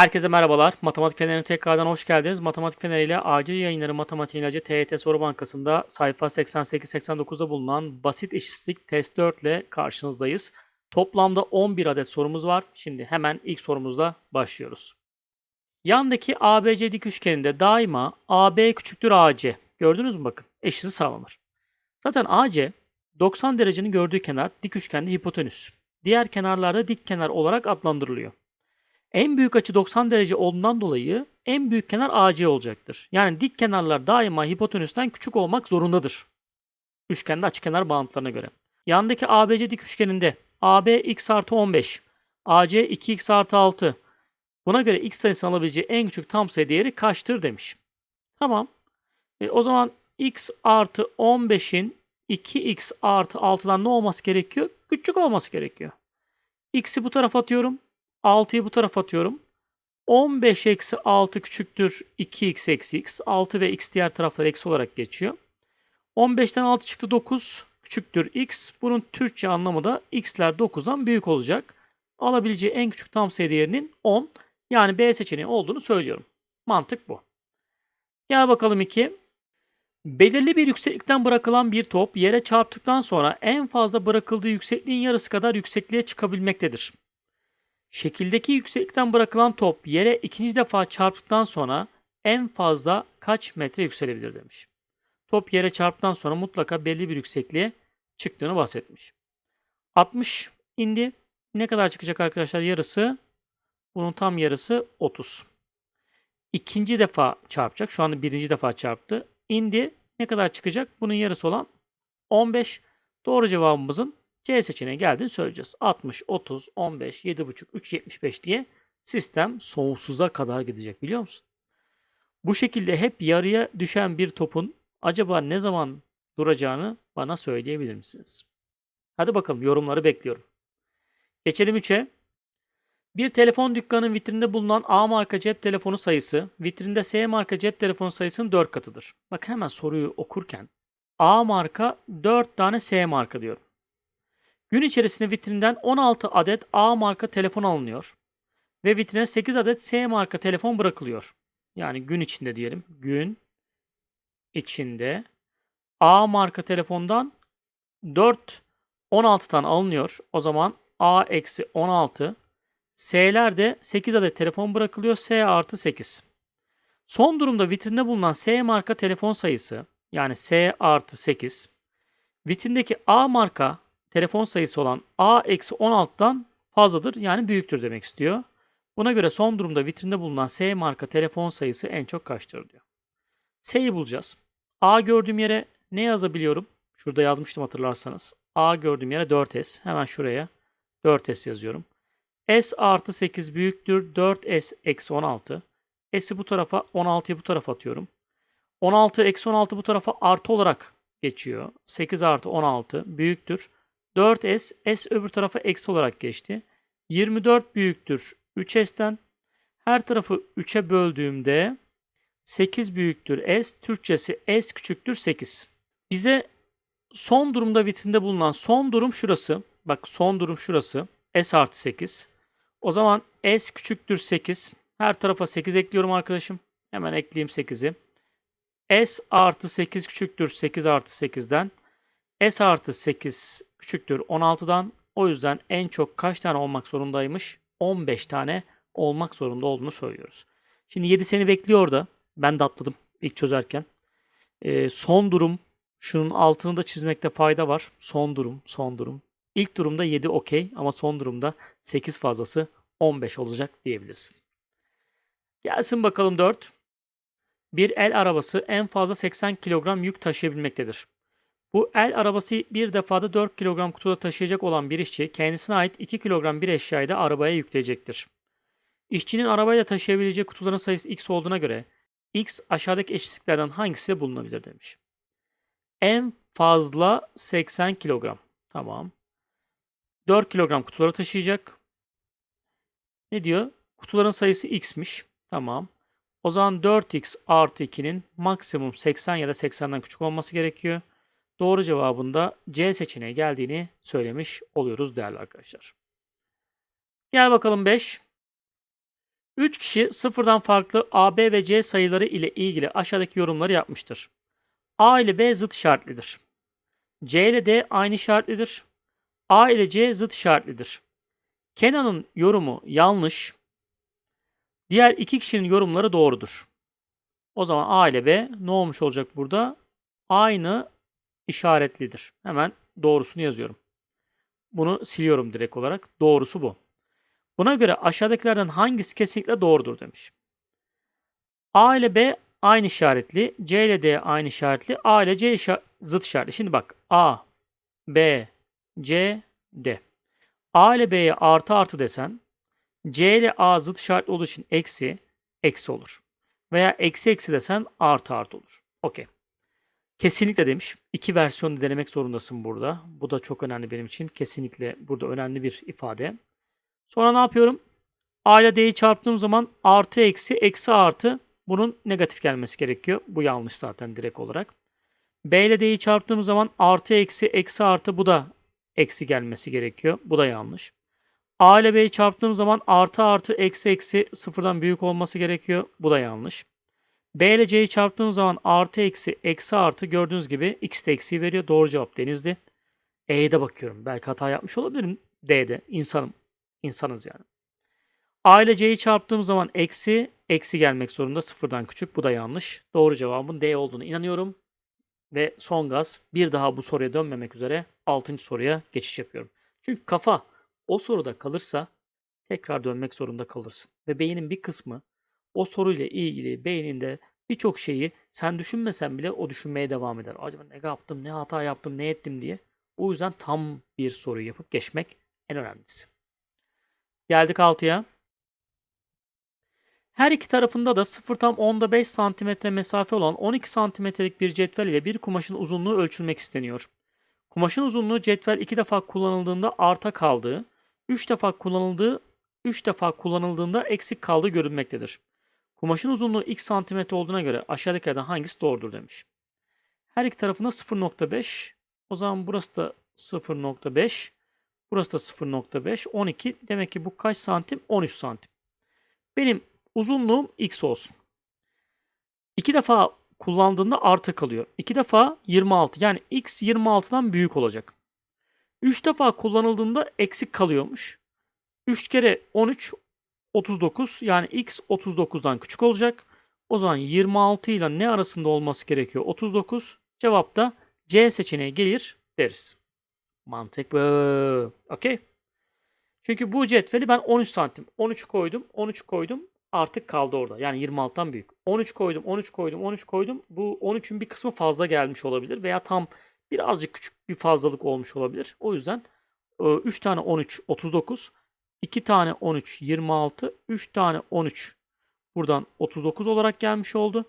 Herkese merhabalar. Matematik Feneri'ne tekrardan hoş geldiniz. Matematik Feneri ile acil yayınları Matematik İlacı TYT Soru Bankası'nda sayfa 88-89'da bulunan basit eşitlik test 4 ile karşınızdayız. Toplamda 11 adet sorumuz var. Şimdi hemen ilk sorumuzla başlıyoruz. Yandaki ABC dik üçgeninde daima AB küçüktür AC. Gördünüz mü bakın? Eşitliği sağlanır. Zaten AC 90 derecenin gördüğü kenar dik üçgende hipotenüs. Diğer kenarlarda dik kenar olarak adlandırılıyor. En büyük açı 90 derece olduğundan dolayı en büyük kenar AC olacaktır. Yani dik kenarlar daima hipotenüsten küçük olmak zorundadır. Üçgende açıkenar bağıntılarına göre. Yandaki ABC dik üçgeninde AB x artı 15, AC 2x artı 6. Buna göre x sayısının alabileceği en küçük tam sayı değeri kaçtır demiş. Tamam. E, o zaman x artı 15'in 2x artı 6'dan ne olması gerekiyor? Küçük olması gerekiyor. X'i bu tarafa atıyorum. 6'yı bu tarafa atıyorum. 15 eksi 6 küçüktür 2x eksi x. 6 ve x diğer taraflar eksi olarak geçiyor. 15'ten 6 çıktı 9 küçüktür x. Bunun Türkçe anlamı da x'ler 9'dan büyük olacak. Alabileceği en küçük tam sayı değerinin 10. Yani B seçeneği olduğunu söylüyorum. Mantık bu. Gel bakalım 2. Belirli bir yükseklikten bırakılan bir top yere çarptıktan sonra en fazla bırakıldığı yüksekliğin yarısı kadar yüksekliğe çıkabilmektedir. Şekildeki yükseklikten bırakılan top yere ikinci defa çarptıktan sonra en fazla kaç metre yükselebilir demiş. Top yere çarptıktan sonra mutlaka belli bir yüksekliğe çıktığını bahsetmiş. 60 indi. Ne kadar çıkacak arkadaşlar? Yarısı bunun tam yarısı 30. İkinci defa çarpacak. Şu anda birinci defa çarptı. İndi. Ne kadar çıkacak? Bunun yarısı olan 15. Doğru cevabımızın C seçeneği geldiğini söyleyeceğiz. 60, 30, 15, 7,5, 3, 75 diye sistem sonsuza kadar gidecek biliyor musun? Bu şekilde hep yarıya düşen bir topun acaba ne zaman duracağını bana söyleyebilir misiniz? Hadi bakalım yorumları bekliyorum. Geçelim 3'e. Bir telefon dükkanının vitrinde bulunan A marka cep telefonu sayısı vitrinde S marka cep telefonu sayısının 4 katıdır. Bak hemen soruyu okurken A marka 4 tane S marka diyorum. Gün içerisinde vitrinden 16 adet A marka telefon alınıyor ve vitrine 8 adet S marka telefon bırakılıyor. Yani gün içinde diyelim. Gün içinde A marka telefondan 4 16 tane alınıyor. O zaman A eksi 16 S'ler de 8 adet telefon bırakılıyor. S artı 8. Son durumda vitrinde bulunan S marka telefon sayısı yani S artı 8 vitrindeki A marka telefon sayısı olan A eksi 16'dan fazladır yani büyüktür demek istiyor. Buna göre son durumda vitrinde bulunan S marka telefon sayısı en çok kaçtır diyor. S'yi bulacağız. A gördüğüm yere ne yazabiliyorum? Şurada yazmıştım hatırlarsanız. A gördüğüm yere 4S. Hemen şuraya 4S yazıyorum. S artı 8 büyüktür 4S eksi 16. S'i bu tarafa 16'yı bu tarafa atıyorum. 16 eksi 16 bu tarafa artı olarak geçiyor. 8 artı 16 büyüktür. 4S, S öbür tarafa eksi olarak geçti. 24 büyüktür 3S'ten. Her tarafı 3'e böldüğümde 8 büyüktür S. Türkçesi S küçüktür 8. Bize son durumda vitrinde bulunan son durum şurası. Bak son durum şurası. S artı 8. O zaman S küçüktür 8. Her tarafa 8 ekliyorum arkadaşım. Hemen ekleyeyim 8'i. S artı 8 küçüktür 8 artı 8'den. S artı 8 küçüktür 16'dan. O yüzden en çok kaç tane olmak zorundaymış? 15 tane olmak zorunda olduğunu söylüyoruz. Şimdi 7 seni bekliyor da. Ben de atladım ilk çözerken. Ee, son durum. Şunun altını da çizmekte fayda var. Son durum, son durum. İlk durumda 7 okey ama son durumda 8 fazlası 15 olacak diyebilirsin. Gelsin bakalım 4. Bir el arabası en fazla 80 kilogram yük taşıyabilmektedir. Bu el arabası bir defada 4 kilogram kutuda taşıyacak olan bir işçi kendisine ait 2 kilogram bir eşyayı da arabaya yükleyecektir. İşçinin arabayla taşıyabileceği kutuların sayısı x olduğuna göre x aşağıdaki eşitliklerden hangisi bulunabilir demiş. En fazla 80 kilogram. Tamam. 4 kilogram kutuları taşıyacak. Ne diyor? Kutuların sayısı x'miş. Tamam. O zaman 4x artı 2'nin maksimum 80 ya da 80'den küçük olması gerekiyor. Doğru cevabında C seçeneği geldiğini söylemiş oluyoruz değerli arkadaşlar. Gel bakalım 5. 3 kişi sıfırdan farklı A, B ve C sayıları ile ilgili aşağıdaki yorumları yapmıştır. A ile B zıt işaretlidir. C ile D aynı işaretlidir. A ile C zıt işaretlidir. Kenan'ın yorumu yanlış. Diğer iki kişinin yorumları doğrudur. O zaman A ile B ne olmuş olacak burada? Aynı işaretlidir. Hemen doğrusunu yazıyorum. Bunu siliyorum direkt olarak. Doğrusu bu. Buna göre aşağıdakilerden hangisi kesinlikle doğrudur demiş. A ile B aynı işaretli, C ile D aynı işaretli, A ile C işa- zıt işaretli. Şimdi bak A, B, C, D. A ile B'ye artı artı desen, C ile A zıt işaretli olduğu için eksi, eksi olur. Veya eksi eksi desen artı artı olur. Okey. Kesinlikle demiş. İki versiyonu denemek zorundasın burada. Bu da çok önemli benim için. Kesinlikle burada önemli bir ifade. Sonra ne yapıyorum? A ile D'yi çarptığım zaman artı eksi eksi artı bunun negatif gelmesi gerekiyor. Bu yanlış zaten direkt olarak. B ile D'yi çarptığım zaman artı eksi eksi artı bu da eksi gelmesi gerekiyor. Bu da yanlış. A ile B'yi çarptığım zaman artı artı eksi eksi sıfırdan büyük olması gerekiyor. Bu da yanlış. B ile C'yi çarptığım zaman artı eksi eksi artı gördüğünüz gibi x de eksiği veriyor. Doğru cevap denizdi. E'ye de bakıyorum. Belki hata yapmış olabilirim. D'de. insanım. İnsanız yani. A ile C'yi çarptığım zaman eksi, eksi gelmek zorunda. Sıfırdan küçük. Bu da yanlış. Doğru cevabın D olduğunu inanıyorum. Ve son gaz. Bir daha bu soruya dönmemek üzere 6. soruya geçiş yapıyorum. Çünkü kafa o soruda kalırsa tekrar dönmek zorunda kalırsın. Ve beynin bir kısmı o soruyla ilgili beyninde birçok şeyi sen düşünmesen bile o düşünmeye devam eder. Acaba ne yaptım, ne hata yaptım, ne ettim diye. O yüzden tam bir soruyu yapıp geçmek en önemlisi. Geldik 6'ya. Her iki tarafında da 0 tam 10'da 5 cm mesafe olan 12 cm'lik bir cetvel ile bir kumaşın uzunluğu ölçülmek isteniyor. Kumaşın uzunluğu cetvel 2 defa kullanıldığında arta kaldığı, 3 defa kullanıldığı 3 defa kullanıldığında eksik kaldığı görülmektedir. Kumaşın uzunluğu x santimetre olduğuna göre aşağıdakilerden hangisi doğrudur demiş. Her iki tarafında 0.5. O zaman burası da 0.5. Burası da 0.5. 12. Demek ki bu kaç santim? 13 santim. Benim uzunluğum x olsun. İki defa kullandığında artı kalıyor. İki defa 26. Yani x 26'dan büyük olacak. 3 defa kullanıldığında eksik kalıyormuş. 3 kere 13 39 yani x 39'dan küçük olacak. O zaman 26 ile ne arasında olması gerekiyor? 39. Cevap da C seçeneği gelir deriz. Mantık bu. Okey. Çünkü bu cetveli ben 13 santim. 13 koydum. 13 koydum. Artık kaldı orada. Yani 26'dan büyük. 13 koydum. 13 koydum. 13 koydum. Bu 13'ün bir kısmı fazla gelmiş olabilir. Veya tam birazcık küçük bir fazlalık olmuş olabilir. O yüzden 3 tane 13 39. 2 tane 13 26, 3 tane 13 buradan 39 olarak gelmiş oldu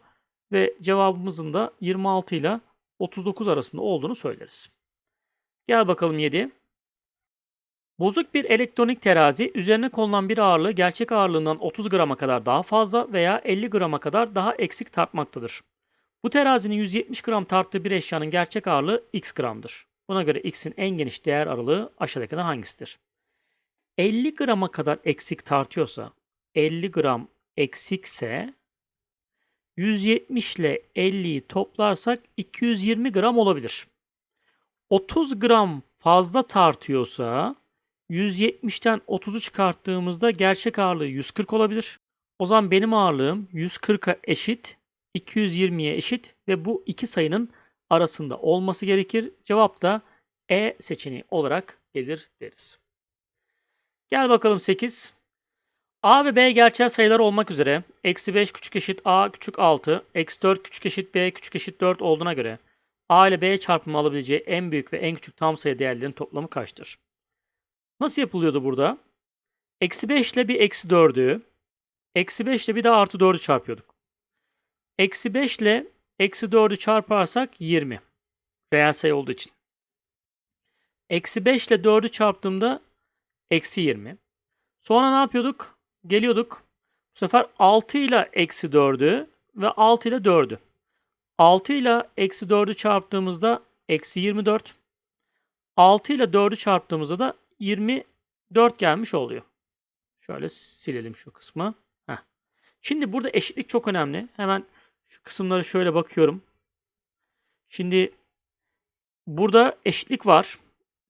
ve cevabımızın da 26 ile 39 arasında olduğunu söyleriz. Gel bakalım 7. Bozuk bir elektronik terazi üzerine konulan bir ağırlığı gerçek ağırlığından 30 grama kadar daha fazla veya 50 grama kadar daha eksik tartmaktadır. Bu terazinin 170 gram tarttığı bir eşyanın gerçek ağırlığı x gramdır. Buna göre x'in en geniş değer aralığı aşağıdakilerden hangisidir? 50 grama kadar eksik tartıyorsa 50 gram eksikse 170 ile 50'yi toplarsak 220 gram olabilir. 30 gram fazla tartıyorsa 170'ten 30'u çıkarttığımızda gerçek ağırlığı 140 olabilir. O zaman benim ağırlığım 140'a eşit, 220'ye eşit ve bu iki sayının arasında olması gerekir. Cevap da E seçeneği olarak gelir deriz. Gel bakalım 8. A ve B gerçel sayılar olmak üzere eksi 5 küçük eşit A küçük 6, eksi 4 küçük eşit B küçük eşit 4 olduğuna göre A ile B çarpımı alabileceği en büyük ve en küçük tam sayı değerlerinin toplamı kaçtır? Nasıl yapılıyordu burada? Eksi 5 ile bir eksi 4'ü, eksi 5 ile bir daha artı 4'ü çarpıyorduk. Eksi 5 ile eksi 4'ü çarparsak 20. Reel sayı olduğu için. Eksi 5 ile 4'ü çarptığımda eksi 20. Sonra ne yapıyorduk? Geliyorduk. Bu sefer 6 ile eksi 4'ü ve 6 ile 4'ü. 6 ile eksi 4'ü çarptığımızda eksi 24. 6 ile 4'ü çarptığımızda da 24 gelmiş oluyor. Şöyle silelim şu kısmı. Heh. Şimdi burada eşitlik çok önemli. Hemen şu kısımlara şöyle bakıyorum. Şimdi burada eşitlik var.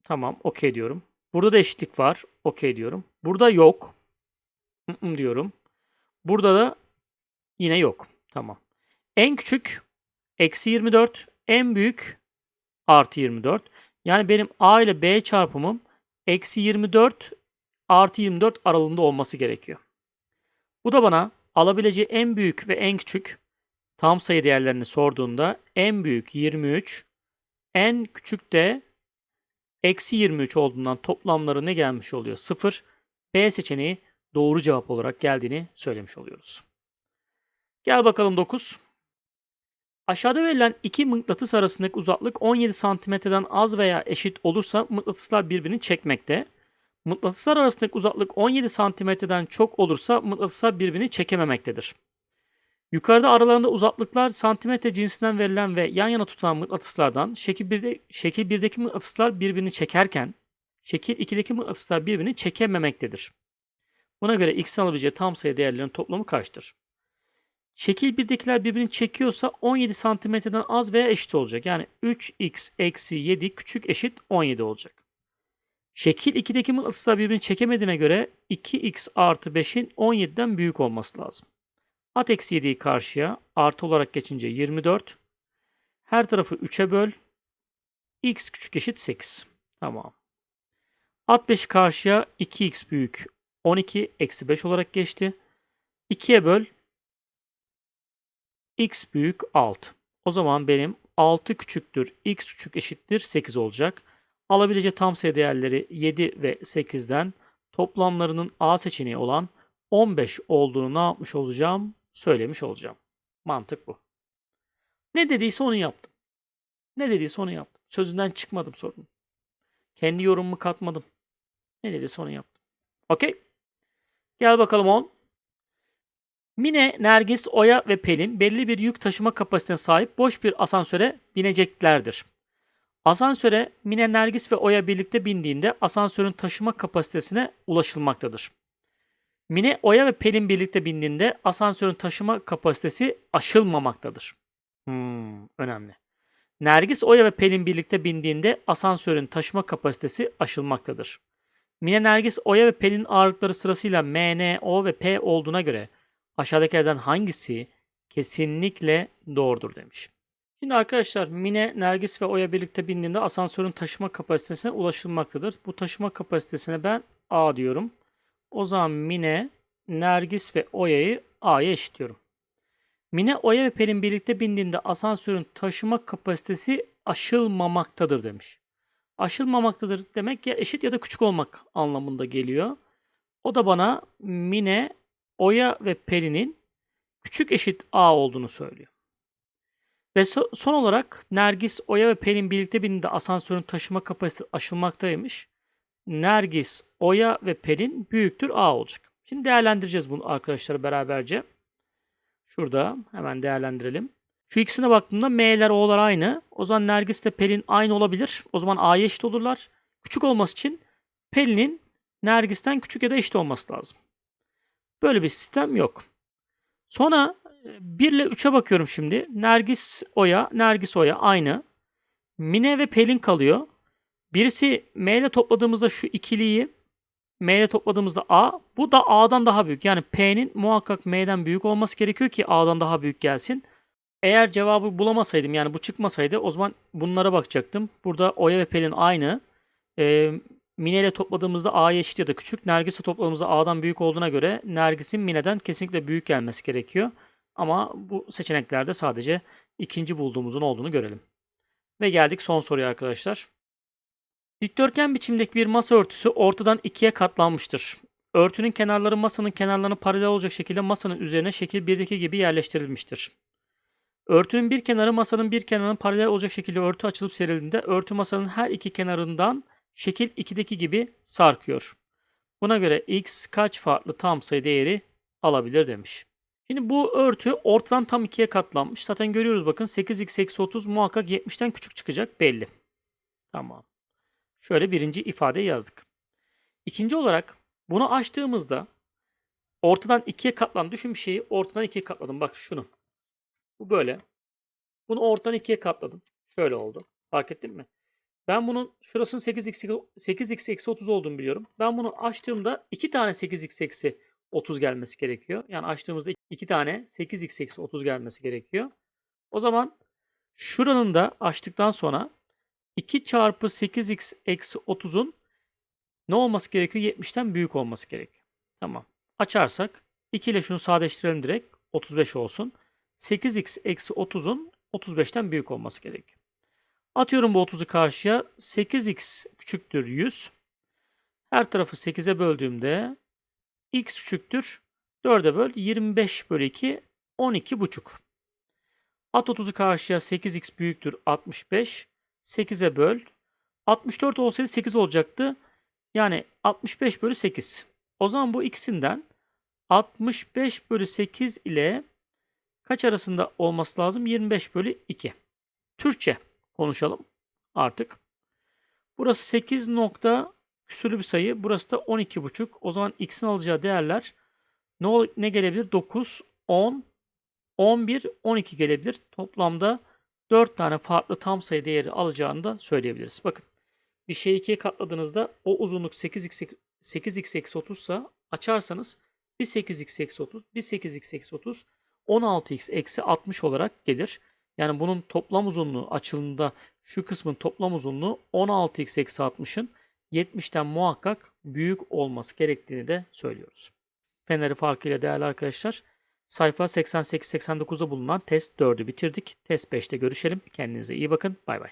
Tamam, okey diyorum. Burada da eşitlik var. Okey diyorum. Burada yok. Diyorum. Burada da yine yok. Tamam. En küçük eksi 24. En büyük artı 24. Yani benim A ile B çarpımım eksi 24 artı 24 aralığında olması gerekiyor. Bu da bana alabileceği en büyük ve en küçük tam sayı değerlerini sorduğunda en büyük 23, en küçük de eksi 23 olduğundan toplamları ne gelmiş oluyor? 0. B seçeneği doğru cevap olarak geldiğini söylemiş oluyoruz. Gel bakalım 9. Aşağıda verilen iki mıknatıs arasındaki uzaklık 17 santimetreden az veya eşit olursa mıknatıslar birbirini çekmekte. Mıknatıslar arasındaki uzaklık 17 santimetreden çok olursa mıknatıslar birbirini çekememektedir. Yukarıda aralarında uzaklıklar santimetre cinsinden verilen ve yan yana tutulan mıknatıslardan şekil 1'de, şekil 1'deki mıknatıslar birbirini çekerken şekil 2'deki mıknatıslar birbirini çekememektedir. Buna göre x'in alabileceği tam sayı değerlerinin toplamı kaçtır? Şekil 1'dekiler birbirini çekiyorsa 17 santimetreden az veya eşit olacak. Yani 3x eksi 7 küçük eşit 17 olacak. Şekil 2'deki mıknatıslar birbirini çekemediğine göre 2x artı 5'in 17'den büyük olması lazım. At eksi 7'yi karşıya artı olarak geçince 24. Her tarafı 3'e böl. x küçük eşit 8. Tamam. At 5'i karşıya 2x büyük 12 eksi 5 olarak geçti. 2'ye böl. x büyük 6. O zaman benim 6 küçüktür x küçük eşittir 8 olacak. Alabileceği tam sayı değerleri 7 ve 8'den toplamlarının A seçeneği olan 15 olduğunu ne yapmış olacağım? Söylemiş olacağım. Mantık bu. Ne dediyse onu yaptım. Ne dediyse onu yaptım. Sözünden çıkmadım sorunun. Kendi yorumumu katmadım. Ne dediyse onu yaptım. Okey. Gel bakalım 10. Mine, Nergis, Oya ve Pelin belli bir yük taşıma kapasitesine sahip boş bir asansöre bineceklerdir. Asansöre Mine, Nergis ve Oya birlikte bindiğinde asansörün taşıma kapasitesine ulaşılmaktadır. Mine, Oya ve Pelin birlikte bindiğinde asansörün taşıma kapasitesi aşılmamaktadır. Hmm, önemli. Nergis, Oya ve Pelin birlikte bindiğinde asansörün taşıma kapasitesi aşılmaktadır. Mine, Nergis, Oya ve Pelin ağırlıkları sırasıyla M, N, O ve P olduğuna göre aşağıdakilerden hangisi kesinlikle doğrudur demiş. Şimdi arkadaşlar Mine, Nergis ve Oya birlikte bindiğinde asansörün taşıma kapasitesine ulaşılmaktadır. Bu taşıma kapasitesine ben A diyorum. O zaman Mine, Nergis ve Oya'yı A'ya eşitliyorum. Mine, Oya ve Pelin birlikte bindiğinde asansörün taşıma kapasitesi aşılmamaktadır demiş. Aşılmamaktadır demek ya eşit ya da küçük olmak anlamında geliyor. O da bana Mine, Oya ve Pelin'in küçük eşit A olduğunu söylüyor. Ve so- son olarak Nergis, Oya ve Pelin birlikte bindiğinde asansörün taşıma kapasitesi aşılmaktaymış. Nergis, Oya ve Pelin büyüktür A olacak. Şimdi değerlendireceğiz bunu arkadaşlar beraberce. Şurada hemen değerlendirelim. Şu ikisine baktığımda M'ler O'lar aynı. O zaman Nergis ile Pelin aynı olabilir. O zaman A'ya eşit olurlar. Küçük olması için Pelin'in Nergis'ten küçük ya da eşit olması lazım. Böyle bir sistem yok. Sonra 1 ile 3'e bakıyorum şimdi. Nergis Oya, Nergis Oya aynı. Mine ve Pelin kalıyor. Birisi M ile topladığımızda şu ikiliyi M ile topladığımızda A. Bu da A'dan daha büyük. Yani P'nin muhakkak M'den büyük olması gerekiyor ki A'dan daha büyük gelsin. Eğer cevabı bulamasaydım yani bu çıkmasaydı o zaman bunlara bakacaktım. Burada Oya ve Pelin aynı. Ee, Mine ile topladığımızda A'ya eşit ya da küçük. Nergis'e topladığımızda A'dan büyük olduğuna göre Nergis'in Mine'den kesinlikle büyük gelmesi gerekiyor. Ama bu seçeneklerde sadece ikinci bulduğumuzun olduğunu görelim. Ve geldik son soruya arkadaşlar. Dikdörtgen biçimdeki bir masa örtüsü ortadan ikiye katlanmıştır. Örtünün kenarları masanın kenarlarına paralel olacak şekilde masanın üzerine şekil 1'deki gibi yerleştirilmiştir. Örtünün bir kenarı masanın bir kenarına paralel olacak şekilde örtü açılıp serildiğinde örtü masanın her iki kenarından şekil 2'deki gibi sarkıyor. Buna göre x kaç farklı tam sayı değeri alabilir demiş. Şimdi bu örtü ortadan tam ikiye katlanmış. Zaten görüyoruz bakın 8x eksi 30 muhakkak 70'ten küçük çıkacak belli. Tamam. Şöyle birinci ifadeyi yazdık. İkinci olarak bunu açtığımızda ortadan ikiye katlan. Düşün bir şeyi ortadan ikiye katladım. Bak şunu. Bu böyle. Bunu ortadan ikiye katladım. Şöyle oldu. Fark ettin mi? Ben bunun şurasının 8x, 8x eksi 30 olduğunu biliyorum. Ben bunu açtığımda 2 tane 8x eksi 30 gelmesi gerekiyor. Yani açtığımızda 2 tane 8x eksi 30 gelmesi gerekiyor. O zaman şuranın da açtıktan sonra 2 çarpı 8x eksi 30'un ne olması gerekiyor? 70'ten büyük olması gerekiyor. Tamam. Açarsak 2 ile şunu sadeleştirelim direkt. 35 olsun. 8x eksi 30'un 35'ten büyük olması gerekiyor. Atıyorum bu 30'u karşıya. 8x küçüktür 100. Her tarafı 8'e böldüğümde x küçüktür 4'e böl 25 bölü 2 12 buçuk. At 30'u karşıya 8x büyüktür 65. 8'e böl. 64 olsaydı 8 olacaktı. Yani 65 bölü 8. O zaman bu ikisinden 65 bölü 8 ile kaç arasında olması lazım? 25 bölü 2. Türkçe konuşalım artık. Burası 8 nokta küsürlü bir sayı. Burası da 12,5. O zaman x'in alacağı değerler ne, ne gelebilir? 9, 10, 11, 12 gelebilir. Toplamda 4 tane farklı tam sayı değeri alacağını da söyleyebiliriz. Bakın bir şeyi ikiye katladığınızda o uzunluk 8x, 8x eksi 30 ise açarsanız bir 8x eksi 30, bir 8x eksi 30, 16x eksi 60 olarak gelir. Yani bunun toplam uzunluğu açılımda şu kısmın toplam uzunluğu 16x eksi 60'ın 70'ten muhakkak büyük olması gerektiğini de söylüyoruz. Feneri farkıyla değerli arkadaşlar sayfa 88-89'da bulunan test 4'ü bitirdik. Test 5'te görüşelim. Kendinize iyi bakın. Bay bay.